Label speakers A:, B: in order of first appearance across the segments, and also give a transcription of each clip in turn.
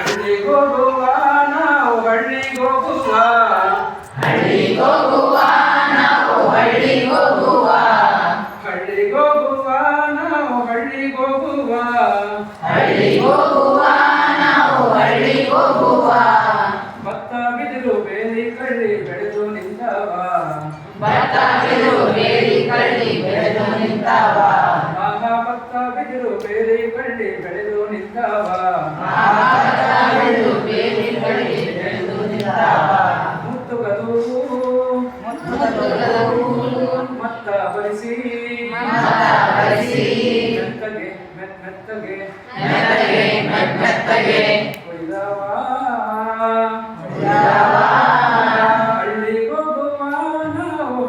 A: ಹಳ್ಳಿಗೋಗುವ ನಾವು ಹಳ್ಳಿಗೋಗುವ.
B: ಹಳ್ಳಿಗೋಗುವ ನಾವು ಹಳ್ಳಿಗೋಗುವ.
A: ಹಳ್ಳಿಗೋಗುವ ನಾವು ಹಳ್ಳಿಗೋಗುವ.
B: ಹಳ್ಳಿಗೋಗುವ ನಾವು ಹಳ್ಳಿಗೋಗುವ.
A: ಭತ್ತ ಬಿದಿರು ಬೇಲಿ ಕಳ್ಳಿ ಬೆಳೆದು ನಿಂತವ.
B: ಭತ್ತ ಬಿರು ಬೇರಿ ಕಳ್ಳಿ ಬೆಳೆದು ನಿಂತವ.
A: ಆಹಾ ಭತ್ತ ಬಿದಿರು ಬೇಲಿ ಕಳ್ಳಿ ಬೆಳೆದು ನಿಂತವ. ಮೆತ್ತಗೆ ಮೆತ್ತಗೆ.
B: ಮೆತ್ತಗೆ ಮೆತ್ ಮೆತ್ತಗೆ.
A: ಕೊಯ್ದವ
B: ಉಳಿದವ.
A: ಹಳ್ಳಿಗೋಗುವ ನಾವು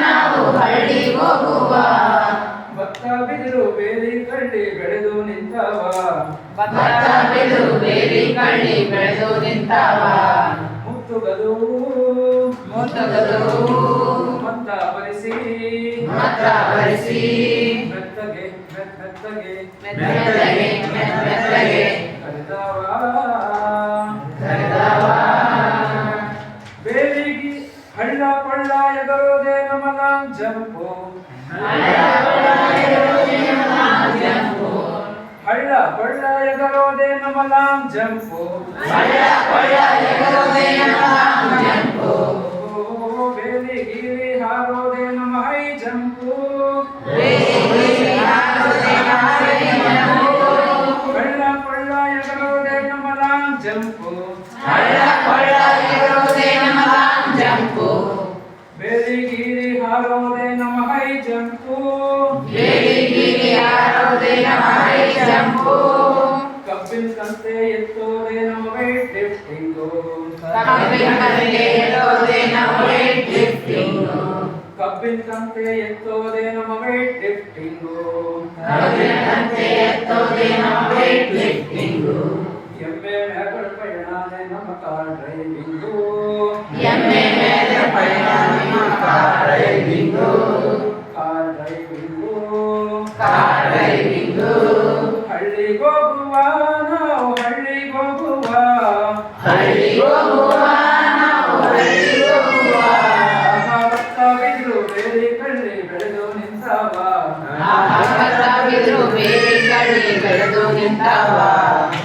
B: ನಾವು ಹಳ್ಳಿಗೋಗುವ
A: ಭತ್ತ ಬಿದಿರು ಬೇಲಿ ಕಳ್ಳಿ ಬೆಳೆದು ನಿಂತವ.
B: ಭತ್ತ ಬಿರು ಬೇಲಿ ಕಳ್ಳಿ ಬೆಳೆದು ನಿಂತವ.
A: ಮುತ್ತುಗದು
B: ಮುತ್ತುಗದವು
A: ಮತ್ತ ಬರಿಸಿ
B: ಮಾತ್ರ ಬರಿಸಿ
A: ಮೆತ್ತಗೆ ಹಳ್ಳ ಪಳ್ಳ ಎಗರೋದೆ ನಮಲ ಜಂಪು. ಹಳ್ಳ ಪಳ್ಳ ಎಗರೋದೆ ನಮಲ ಜಂಪು
B: ಹಳ್ಳ
A: ಪಳ್ಳ ನಮ ಹೈ ಜಂಪು
B: ಬೇಲಿ ಹಾರೋದೆ ನಮ ಹೈ ಜಂಪು.
A: ಹಳ್ಳ ಕೊಳ್ಳ ಎಗರೋದೆ ನಮಲ ಜಂಪು
B: ಹಳ್ಳ ಕೊಳ್ಳ ಎಗರೋದೆ ನಮಲ ಜಂಪು.
A: ಬೇಲಿಗಿರಿ ಹಾರೋದೆ ನಮ ಹೈ ಜಂಪು
B: ಬೇಲಿಗಿರಿ ಹಾರೋದೆ ನಮ ಹೈ ಜಂಪು.
A: ಕಬ್ಬಿನ ಕಂತೆ ಎತ್ತೋದೆ ನಮ್ಮ ವೇಟ್ ಲಿಫ್ಟಿಂಗು
B: ಕಬ್ಬಿನ ಕರೆಗೆ
A: ಕಬ್ಬಿನಂತೆ ಎತ್ತೋದೆ ನಮ್ಮ ವೇಟ್ ಲಿಫ್ಟಿಂಗು
B: ಕಬ್ಬಿನಂತೆ ಎತ್ತೋದೆ ನಮ್ಮ ವೇಟ್ ಲಿಫ್ಟಿಂಗು
A: ಎಮ್ಮೆ ಮೇಲರ ಪಯಣನೆ ನಮ್ಮ ಕಾರ್ ಡ್ರೈವಿಂಗು
B: ಎಮ್ಮೆ ಮೇಲರ ಪಯಣನೆ ನಮ್ಮ car
A: driving car
B: driving car driving
A: ಹಳ್ಳಿಗೋಗುವ ನಾವು ಹಳ್ಳಿಗೋಗುವ ಹಳ್ಳಿಗೋಗುವ Brindavan.